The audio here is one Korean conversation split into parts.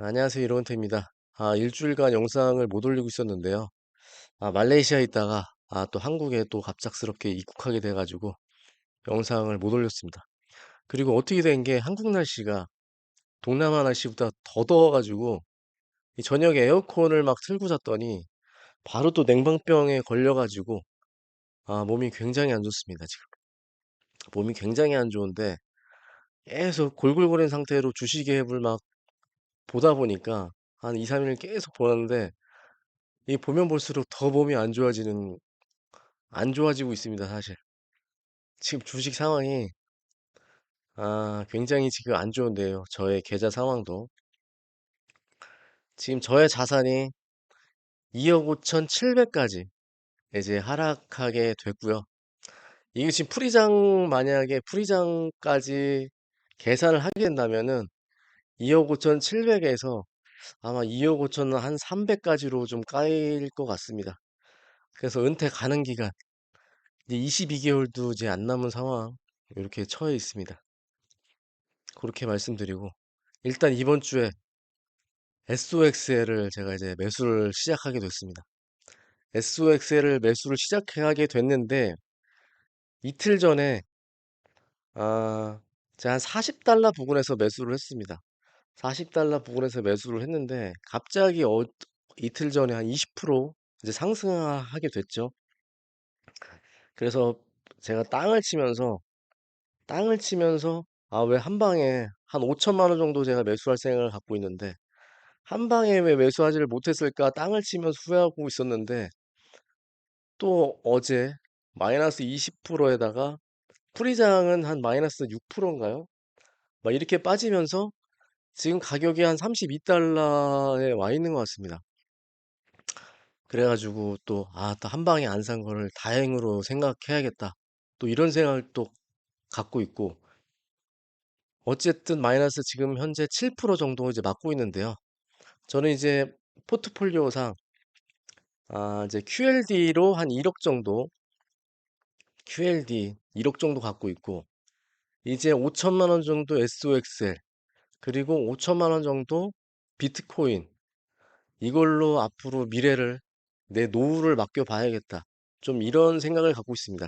안녕하세요. 이로운태입니다. 아, 일주일간 영상을 못 올리고 있었는데요. 아, 말레이시아에 있다가 아, 또 한국에 또 갑작스럽게 입국하게 돼 가지고 영상을 못 올렸습니다. 그리고 어떻게 된 게 한국 날씨가 동남아 날씨보다 더 더워 가지고 이 저녁에 에어컨을 막 틀고 잤더니 바로 또 냉방병에 걸려 가지고 아, 몸이 굉장히 안 좋습니다. 지금 몸이 굉장히 안 좋은데 계속 골골거린 상태로 주시계 앱을 막 보다 보니까 한 2, 3 일 계속 보는데 이 보면 볼수록 더 몸이 안 좋아지는 안 좋아지고 있습니다, 사실. 지금 주식 상황이 아, 굉장히 지금 안 좋은데요. 저의 계좌 상황도. 지금 저의 자산이 2억 5천7백까지 이제 하락하게 됐고요. 이게 지금 풀이장 만약에 풀이장까지 계산을 하게 된다면은 2억 5천7백에서 아마 2억 5천은 한 300까지로 좀 까일 것 같습니다. 그래서 은퇴 가능 기간 이제 22개월도 이제 안 남은 상황 이렇게 처해 있습니다. 그렇게 말씀드리고 일단 이번 주에 SOXL을 제가 이제 매수를 시작하게 됐습니다. SOXL을 매수를 시작하게 됐는데 이틀 전에 아, 제가 한 40달러 부근에서 매수를 했습니다. 40달러 부근에서 매수를 했는데 갑자기 어, 이틀 전에 한 20% 이제 상승하게 됐죠. 그래서 제가 땅을 치면서 땅을 치면서 아, 왜 한 방에 한 5천만 원 정도 제가 매수할 생각을 갖고 있는데 한 방에 왜 매수하지를 못했을까 땅을 치면서 후회하고 있었는데 또 어제 마이너스 20%에다가 프리장은 한 마이너스 6%인가요? 막 이렇게 빠지면서 지금 가격이 한 32달러에 와 있는 것 같습니다. 그래가지고 또, 아, 또 한 방에 안 산 거를 다행으로 생각해야겠다. 또 이런 생각을 또 갖고 있고, 어쨌든 마이너스 지금 현재 7% 정도 이제 맞고 있는데요. 저는 이제 포트폴리오상 아, 이제 QLD로 한 1억 정도, QLD 1억 정도 갖고 있고, 이제 5천만 원 정도 SOXL, 그리고 5천만 원 정도 비트코인, 이걸로 앞으로 미래를, 내 노후를 맡겨 봐야겠다. 좀 이런 생각을 갖고 있습니다.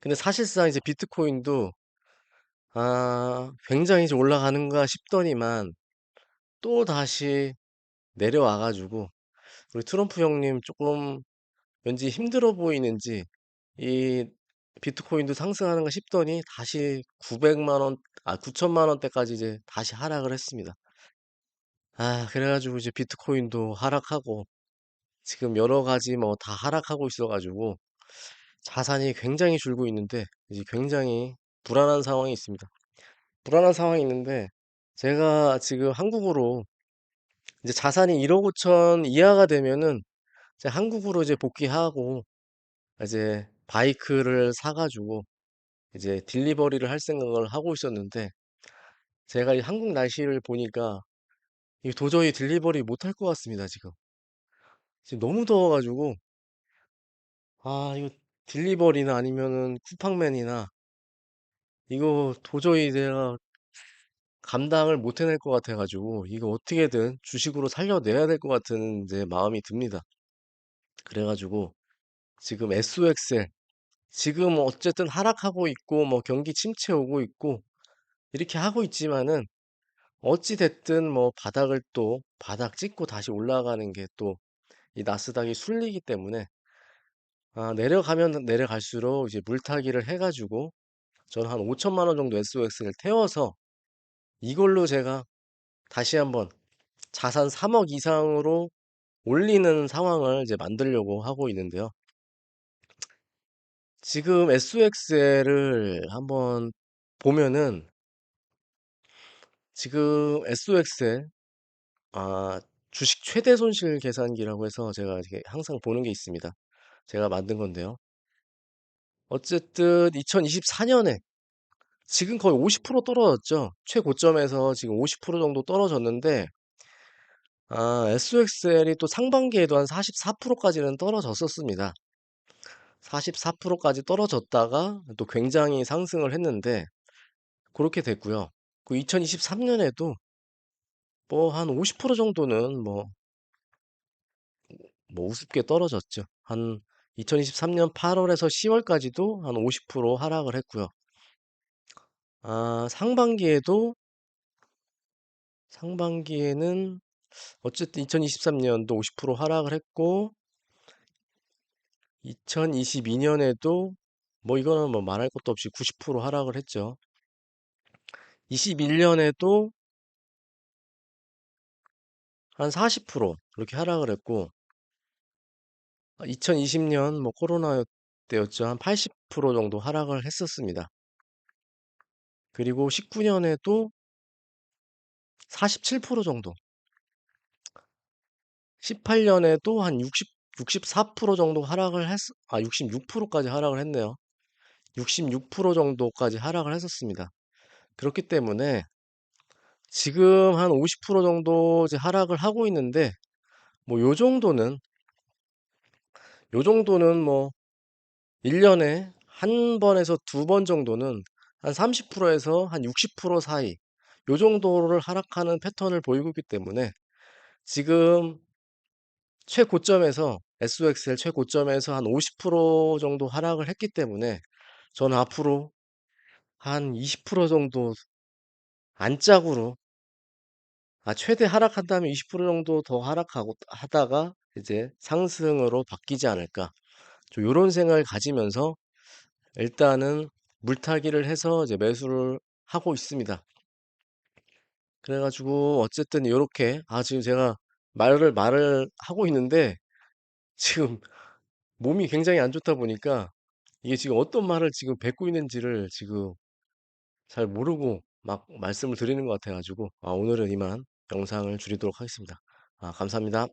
근데 사실상 이제 비트코인도, 아, 굉장히 이제 올라가는가 싶더니만, 또 다시 내려와 가지고, 우리 트럼프 형님 조금 왠지 힘들어 보이는지 이 비트코인도 상승하는가 싶더니 다시 900만 원, 아 9천만 원대까지 이제 다시 하락을 했습니다. 아, 그래가지고 이제 비트코인도 하락하고 지금 여러 가지 뭐 다 하락하고 있어가지고 자산이 굉장히 줄고 있는데 이제 굉장히 불안한 상황이 있습니다. 불안한 상황이 있는데 제가 지금 한국으로 이제 자산이 1억 5천 이하가 되면은 이제 한국으로 이제 복귀하고 이제 바이크를 사가지고 이제 딜리버리를 할 생각을 하고 있었는데 제가 이 한국 날씨를 보니까 이 도저히 딜리버리 못할 것 같습니다, 지금. 지금 너무 더워가지고 아, 이거 딜리버리나 아니면은 쿠팡맨이나 이거 도저히 내가 감당을 못 해낼 것 같아가지고 이거 어떻게든 주식으로 살려내야 될 것 같은 이제 마음이 듭니다. 그래가지고 지금 SOXL 지금 어쨌든 하락하고 있고 뭐 경기 침체 오고 있고 이렇게 하고 있지만은 어찌 됐든 뭐 바닥을 또 바닥 찍고 다시 올라가는 게 또 이 나스닥이 술리기 때문에 아, 내려가면 내려갈수록 이제 물타기를 해가지고 저는 한 5천만 원 정도 SOX를 태워서 이걸로 제가 다시 한번 자산 3억 이상으로 올리는 상황을 이제 만들려고 하고 있는데요. 지금 SOXL을 한번 보면은 지금 SOXL 아, 주식 최대 손실 계산기라고 해서 제가 항상 보는 게 있습니다. 제가 만든 건데요. 어쨌든 2024년에 지금 거의 50% 떨어졌죠. 최고점에서 지금 50% 정도 떨어졌는데 아, SOXL이 또 상반기에도 한 44%까지는 떨어졌었습니다. 44%까지 떨어졌다가 또 굉장히 상승을 했는데 그렇게 됐고요. 그 2023년에도 뭐 한 50% 정도는 뭐, 뭐 우습게 떨어졌죠. 한 2023년 8월에서 10월까지도 한 50% 하락을 했고요. 아, 상반기에도 상반기에는 어쨌든 2023년도 50% 하락을 했고 2022년에도 뭐 이거는 뭐 말할 것도 없이 90% 하락을 했죠. 21년에도 한 40% 이렇게 하락을 했고 2020년 뭐 코로나 때였죠. 한 80% 정도 하락을 했었습니다. 그리고 19년에도 47% 정도 18년에도 한 60, 64% 정도 하락을 했, 아, 66%까지 하락을 했네요. 66% 정도까지 하락을 했었습니다. 그렇기 때문에 지금 한 50% 정도 하락을 하고 있는데, 뭐, 요 정도는, 요 정도는 뭐, 1년에 한 번에서 두 번 정도는 한 30%에서 한 60% 사이, 요 정도를 하락하는 패턴을 보이고 있기 때문에 지금 최고점에서 SOXL 최고점에서 한 50% 정도 하락을 했기 때문에 저는 앞으로 한 20% 정도 안짝으로 아 최대 하락한다면 20% 정도 더 하락하고 하다가 이제 상승으로 바뀌지 않을까 좀 요런 생각을 가지면서 일단은 물타기를 해서 이제 매수를 하고 있습니다. 그래가지고 어쨌든 이렇게 아 지금 제가 말을 말을 하고 있는데 지금 몸이 굉장히 안 좋다 보니까 이게 지금 어떤 말을 지금 뱉고 있는지를 지금 잘 모르고 막 말씀을 드리는 것 같아 가지고 아, 오늘은 이만 영상을 줄이도록 하겠습니다. 아, 감사합니다.